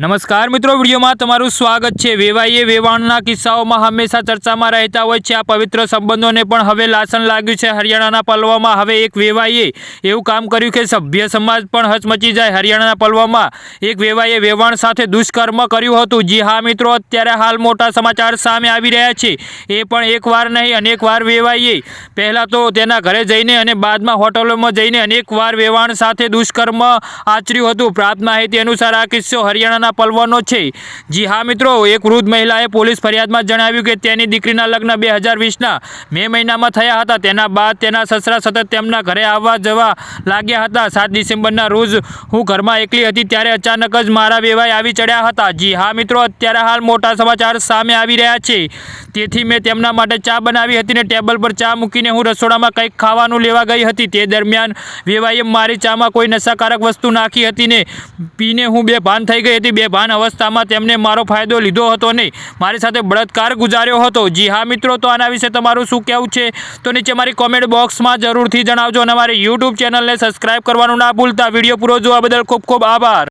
નમસ્કાર મિત્રો, વિડીયોમાં તમારું સ્વાગત છે. વેવાઈએ વેવાણના કિસ્સાઓમાં હંમેશા ચર્ચામાં રહેતા હોય છે. આ પવિત્ર સંબંધોને પણ હવે લાસન લાગ્યું છે. હરિયાણાના પલવામાં હવે એક વેવાઈએ એવું કામ કર્યું કે સભ્ય સમાજ પણ હચમચી જાય. હરિયાણાના પલવામાં એક વેવાઈએ વેવાણ સાથે દુષ્કર્મ કર્યું હતું. જી હા મિત્રો, અત્યારે હાલ મોટા સમાચાર સામે આવી રહ્યા છે. એ પણ એકવાર નહીં અનેકવાર વેવાઈએ પહેલાં તો તેના ઘરે જઈને અને બાદમાં હોટલોમાં જઈને અનેકવાર વેવાણ સાથે દુષ્કર્મ આચર્યું હતું. પ્રાપ્ત માહિતી અનુસાર આ કિસ્સો હરિયાણાના પલવનો છે. જી હા મિત્રો, એક વૃદ્ધ મહિલાએ પોલીસ ફરિયાદમાં જણાવ્યું કે તેની દીકરીના લગ્ન બે હજાર વીસના મે મહિનામાં થયા હતા. તેના બાદ તેના સસરા સતત તેમના ઘરે આવવા જવા લાગ્યા હતા. સાત ડિસેમ્બરના રોજ હું ઘરમાં એકલી હતી ત્યારે અચાનક જ મારા વેવાઈ આવી ચડ્યા હતા. જી હા મિત્રો, અત્યારે હાલ મોટા સમાચાર સામે આવી રહ્યા છે. તેથી મેં તેમના માટે ચા બનાવી હતી ને ટેબલ પર ચા મૂકીને હું રસોડામાં કંઈક ખાવાનું લેવા ગઈ હતી. તે દરમિયાન વેવાઈએ મારી ચામાં કોઈ નશાકારક વસ્તુ નાખી હતી ને પીને હું બે ભાન થઈ ગઈ હતી. બે ભાન અવસ્થામાં તેમને મારો ફાયદો લીધો હતો ને મારી સાથે બળાત્કાર ગુજાર્યો હતો. જી હા મિત્રો, તો આના વિશે તમારું શું કહેવું છે? તો નીચે મારી કોમેન્ટ બોક્સમાં જરૂરથી જણાવજો અને મારી યુટ્યુબ ચેનલને સબસ્ક્રાઇબ કરવાનું ના ભૂલતા. વીડિયો પૂરો જોવા બદલ ખૂબ ખૂબ આભાર.